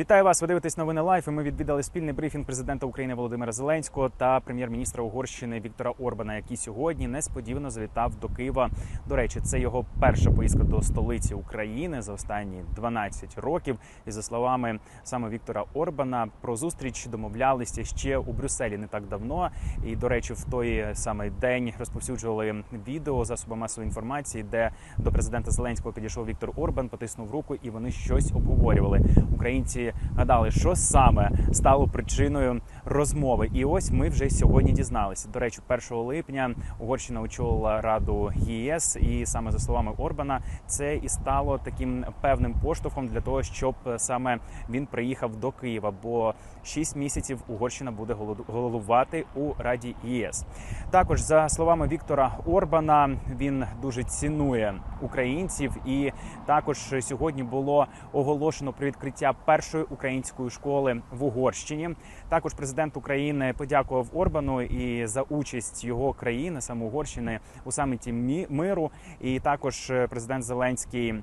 Вітаю вас. Ви дивитесь новини Лайф. Ми відвідали спільний брифінг президента України Володимира Зеленського та прем'єр-міністра Угорщини Віктора Орбана, який сьогодні несподівано завітав до Києва. До речі, це його перша поїздка до столиці України за останні 12 років. І за словами саме Віктора Орбана, про зустріч домовлялися ще у Брюсселі не так давно. І до речі, в той самий день розповсюджували відео засоби масової інформації, де до президента Зеленського підійшов Віктор Орбан, потиснув руку, і вони щось обговорювали. Українці гадали, що саме стало причиною розмови. І ось ми вже сьогодні дізналися. До речі, 1 липня Угорщина очолила раду ЄС, і саме за словами Орбана, це і стало таким певним поштовхом для того, щоб саме він приїхав до Києва. Бо 6 місяців Угорщина буде головувати у Раді ЄС. Також за словами Віктора Орбана, він дуже цінує українців, і також сьогодні було оголошено про відкриття першої української школи в Угорщині. Також президент України подякував Орбану і за участь його країни, саме Угорщини, у саміті Мі- миру. І також е, президент Зеленський.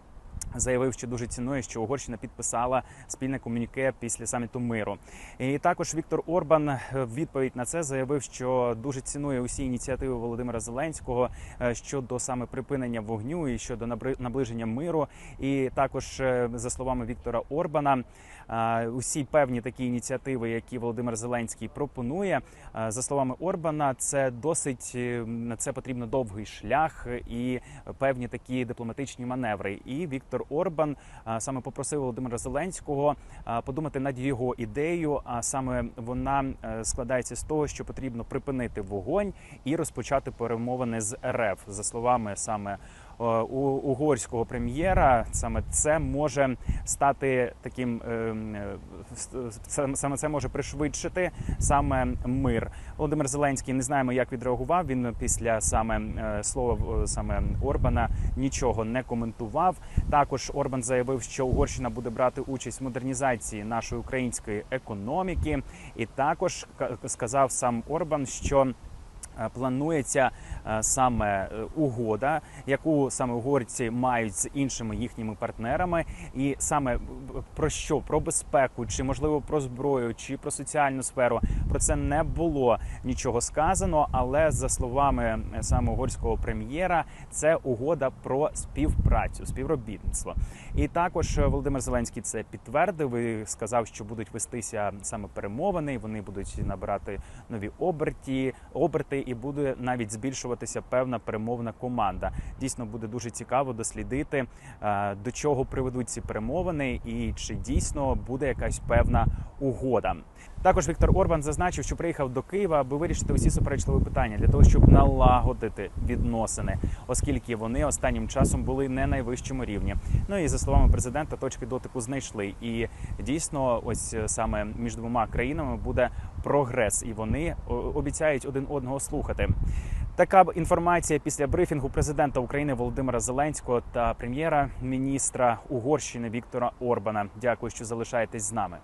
Заявив, що дуже цінує, що Угорщина підписала спільне комуніке після саміту миру. І також Віктор Орбан е, в відповідь на це заявив, що дуже цінує усі ініціативи Володимира Зеленського е, щодо саме припинення вогню і щодо наближення миру. І також, е, за словами Віктора Орбана, усі певні такі ініціативи, які Володимир Зеленський пропонує, за словами Орбана, це досить на це потрібно довгий шлях і певні такі дипломатичні маневри. І Віктор Орбан саме попросив Володимира Зеленського подумати над його ідеєю. А саме вона е, складається з того, що потрібно припинити вогонь і розпочати перемовини з РФ. За словами саме у угорського прем'єра, саме це може стати таким е, е, саме це може пришвидшити саме мир. Володимир Зеленський не знаємо, як відреагував. Він після саме е, слова е, саме Орбана нічого не коментував. Також Орбан заявив, що Угорщина буде брати участь в модернізації нашої української економіки, і також ка- сказав сам Орбан, що. Е, Планується е, саме е, угода, яку саме угорці мають з іншими їхніми партнерами, і саме про що про безпеку, чи можливо про зброю, чи про соціальну сферу. Про це не було нічого сказано. Але за словами саме угорського прем'єра, це угода про співпрацю, співробітництво. І також Володимир Зеленський це підтвердив і сказав, що будуть вестися саме перемовини. Вони будуть набирати нові оберті, оберти, і буде навіть збільшуватися певна перемовна команда. Дійсно буде дуже цікаво дослідити, е, до чого приведуть ці перемовини, і чи дійсно буде якась певна угода. Також Віктор Орбан зазначив, що приїхав до Києва, аби вирішити усі суперечливі питання для того, щоб налагодити відносини, оскільки вони останнім часом були не на найвищому рівні. Ну і за словами президента, точки дотику знайшли. І дійсно, ось е, саме між двома країнами буде прогрес, і вони обіцяють один одного слухати. Така інформація після брифінгу президента України Володимира Зеленського та прем'єра міністра Угорщини Віктора Орбана. Дякую, що залишаєтесь з нами.